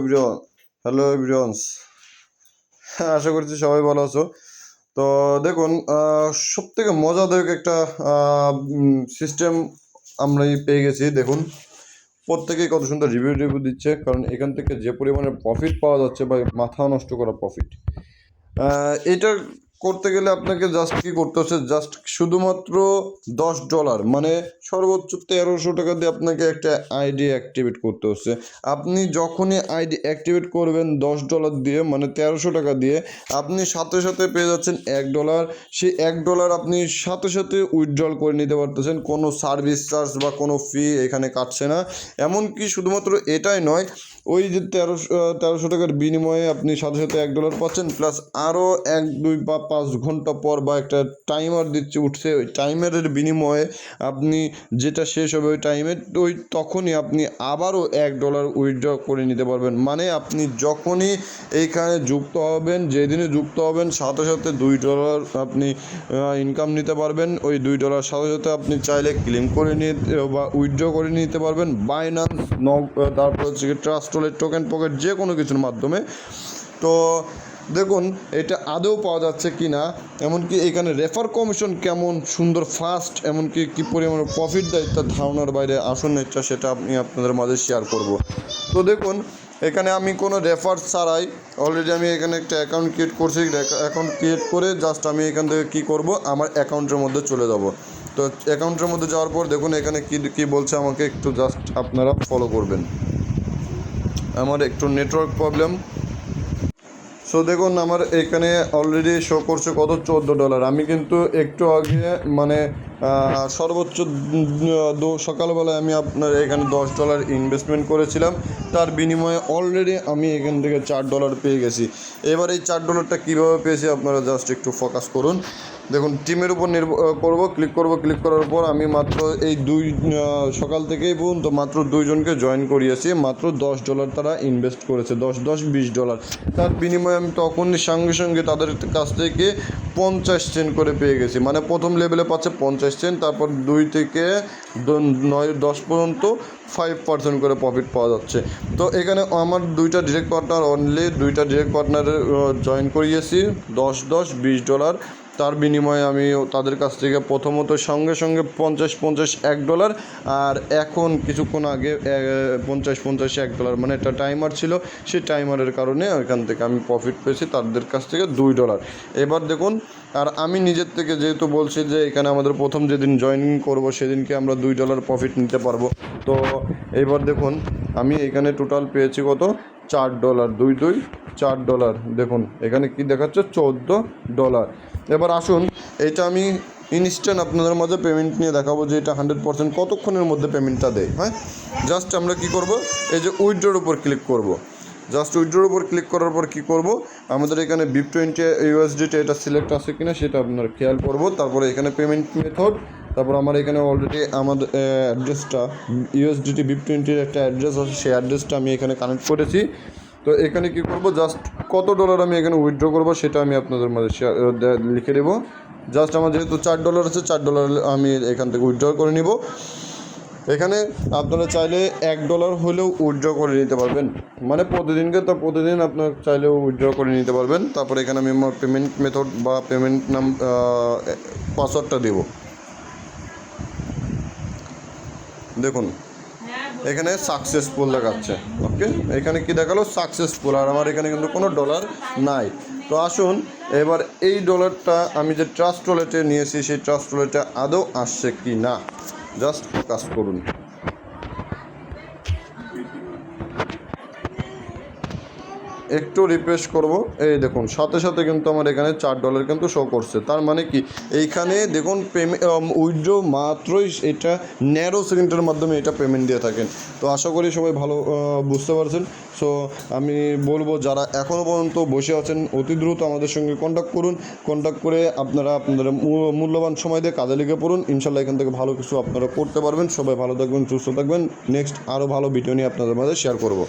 Everyone hello everyone's আশা করছি সবাই ভালো আছো। তো দেখুন সব থেকে মজাদায়ক একটা সিস্টেম আমরা পেয়ে গেছি। দেখুন, প্রত্যেকেই কত সুন্দর রিভিউ রিভিউ দিচ্ছে, কারণ এখান থেকে যে পরিমাণে প্রফিট পাওয়া যাচ্ছে বা মাথা নষ্ট করা প্রফিট এটা করতে গেলে আপনাকে জাস্ট কি করতে হচ্ছে? জাস্ট শুধুমাত্র দশ ডলার মানে সর্বোচ্চ তেরোশো টাকা দিয়ে আপনাকে একটা আইডি অ্যাক্টিভেট করতে হচ্ছে। আপনি যখনই আইডি অ্যাক্টিভেট করবেন দশ ডলার দিয়ে মানে তেরোশো টাকা দিয়ে, আপনি সাথে সাথে পেয়ে যাচ্ছেন এক ডলার সেই এক ডলার আপনি সাথে সাথে উইথড্রল করে নিতে পারতেছেন। কোনো সার্ভিস চার্জ বা কোনো ফি এখানে কাটছে না। এমনকি শুধুমাত্র এটাই নয় ওই যে তেরোশো তেরোশো টাকার বিনিময়ে আপনি সাথে সাথে এক ডলার পাচ্ছেন প্লাস আরও এক, দুই বা পাঁচ ঘণ্টা পর বা একটা টাইমার দিচ্ছে উঠছে, ওই টাইমারের বিনিময়ে আপনি যেটা শেষ হবে ওই টাইমে ওই তখনই আপনি আবারও এক ডলার উইথড্র করে নিতে পারবেন। মানে আপনি যখনই এইখানে যুক্ত হবেন, যেদিনে যুক্ত হবেন, সাথে সাথে দুই ডলার আপনি ইনকাম নিতে পারবেন। ওই দুই ডলার সাথে সাথে আপনি চাইলে ক্লেম করে নিয়ে, বা উইথড্র করে নিতে পারবেন। বাইনান্স নগ তারপর হচ্ছে ট্রাস্টলের টোকেন পকেট যে কোনো কিছুর মাধ্যমে। তো দেখুন, এটা আদৌ পাওয়া যাচ্ছে কি না এমনকি এখানে রেফার কমিশন কেমন সুন্দর ফাস্ট এমনকি কী পরিমাণে প্রফিট দেয়, তার ধারণার বাইরে আসন ইচ্ছা সেটা আমি আপনাদের মাঝে শেয়ার করব। তো দেখুন, এখানে আমি কোনো রেফার ছাড়াই অলরেডি আমি এখানে একটা অ্যাকাউন্ট ক্রিয়েট করছি অ্যাকাউন্ট ক্রিয়েট করে জাস্ট আমি এখান থেকে কী করব, আমার অ্যাকাউন্টের মধ্যে চলে যাব। তো অ্যাকাউন্টের মধ্যে যাওয়ার পর দেখুন, এখানে কী কী বলছে আমাকে, একটু জাস্ট আপনারা ফলো করবেন। আমার একটু নেটওয়ার্ক প্রবলেম সো দেখুন, আমার এখানে অলরেডি শো করছে কত চোদ্দ ডলার আমি কিন্তু একটু আগে মানে সর্বোচ্চ সকালবেলায় আমি আপনার এখানে দশ ডলার ইনভেস্টমেন্ট করেছিলাম। তার বিনিময়ে অলরেডি আমি এখান থেকে চার ডলার পেয়ে গেছি। এবার এই চার ডলারটা কীভাবে পেয়েছি আপনারা জাস্ট একটু ফোকাস করুন। দেখুন টিমের উপর নির্ভর করব ক্লিক করব ক্লিক করার পর আমি মাত্র এই দুই সকাল থেকেই পর্যন্ত মাত্র দুইজনকে জয়েন করিয়েছি। মাত্র দশ ডলার তারা ইনভেস্ট করেছে, দশ দশ, বিশ ডলার তার বিনিময়ে আমি তখনই সঙ্গে সঙ্গে তাদের কাছ থেকে পঞ্চাশ সেন্ট করে পেয়ে গেছি। মানে প্রথম লেভেলে পাচ্ছে পঞ্চাশ সেন্ট তারপর দুই থেকে নয়, দশ পর্যন্ত ফাইভ পার্সেন্ট করে প্রফিট পাওয়া যাচ্ছে। তো এখানে আমার দুইটা ডিরেক্ট পার্টনার অনলি দুইটা ডিরেক্ট পার্টনারে জয়েন করিয়েছি। দশ দশ, বিশ ডলার তার বিনিময়ে আমি তাদের কাছ থেকে প্রথমত সঙ্গে সঙ্গে পঞ্চাশ পঞ্চাশ এক ডলার আর এখন কিছুক্ষণ আগে পঞ্চাশ পঞ্চাশ এক ডলার। মানে একটা টাইমার ছিল, সেই টাইমারের কারণে ওইখান থেকে আমি প্রফিট পেয়েছি তাদের কাছ থেকে দুই ডলার। এবার দেখুন, আর আমি নিজের থেকে যেহেতু বলছি যে এখানে আমাদের প্রথম যেদিন জয়েনিং করব, সেদিনকে আমরা দুই ডলার প্রফিট নিতে পারব। তো এবার দেখুন, আমি এখানে টোটাল পেয়েছি কত? চার ডলার, দুই দুই, চার ডলার। দেখুন, এখানে কি দেখাচ্ছে? চোদ্দ ডলার। এবার আসুন, এটা আমি ইনস্ট্যান্ট আপনাদের মাঝে পেমেন্ট নিয়ে দেখাবো যে এটা হান্ড্রেড পার্সেন্ট কতক্ষণের মধ্যে পেমেন্টটা দেয় হ্যাঁ? জাস্ট আমরা কি করব? এই যে উইড্রোর উপর ক্লিক করব। জাস্ট উইড্রোর উপর ক্লিক করার পর কী করব? আমাদের এখানে বিপ টোয়েন্টি ইউএসডিটি এটা সিলেক্ট আছে কিনা সেটা আপনার খেয়াল করব। তারপরে এখানে পেমেন্ট মেথড তারপর আমার এখানে অলরেডি আমাদের অ্যাড্রেসটা ইউএসডিটি বিপ টোয়েন্টির একটা অ্যাড্রেস আছে, সেই অ্যাড্রেসটা আমি এখানে কানেক্ট করেছি। তো এখানে কি করব? জাস্ট কত ডলার আমি এখানে উইথড্র করব সেটা আমি আপনাদের মাঝে লিখে দেবো। জাস্ট আমার যেহেতু চার ডলার আছে, চার ডলার আমি এখান থেকে উইথড্র করে নিব। এখানে আপনারা চাইলে এক ডলার হলেও উইথড্র করে নিতে পারবেন। মানে প্রতিদিনকে তো প্রতিদিন আপনার চাইলেও উইথড্র করে নিতে পারবেন। তারপরে এখানে আমি আমার পেমেন্ট মেথড বা পেমেন্ট নাম পাসওয়ার্ডটা দেবো। দেখুন, এখানে সাকসেসফুল দেখাচ্ছে। ওকে এখানে কি দেখাল? সাকসেসফুল আর আমার এখানে কিন্তু কোনো ডলার নাই। তো আসুন, এবার এই ডলারটা আমি যে ট্রাস্ট ওয়ালেটে নিয়েছি, সেই ট্রাস্ট ওয়ালেটে আদৌ আসছে কি না জাস্ট কাজ করুন। একটু রিফ্রেশ করব। এই দেখুন, সাথে সাথে কিন্তু আমার এখানে চার ডলার কিন্তু শো করছে। তার মানে কি? এইখানে দেখুন পেমেন্ট উইথড্র মাত্রই এটা ন্যারো সেকেন্ডের মাধ্যমে এটা পেমেন্ট দিয়ে থাকেন। তো আশা করি সবাই ভালো বুঝতে পারছেন। সো আমি বলব, যারা এখনও পর্যন্ত বসে আছেন, অতি দ্রুত আমাদের সঙ্গে কন্ট্যাক্ট করুন। কন্ট্যাক্ট করে আপনারা আপনাদের মূল্যবান সময় দিয়ে কাজে লেগে পড়ুন। ইনশাল্লাহ এখান থেকে ভালো কিছু আপনারা করতে পারবেন। সবাই ভালো থাকবেন, সুস্থ থাকবেন। নেক্সট আরও ভালো ভিডিও নিয়ে আপনাদের মাঝে শেয়ার করব।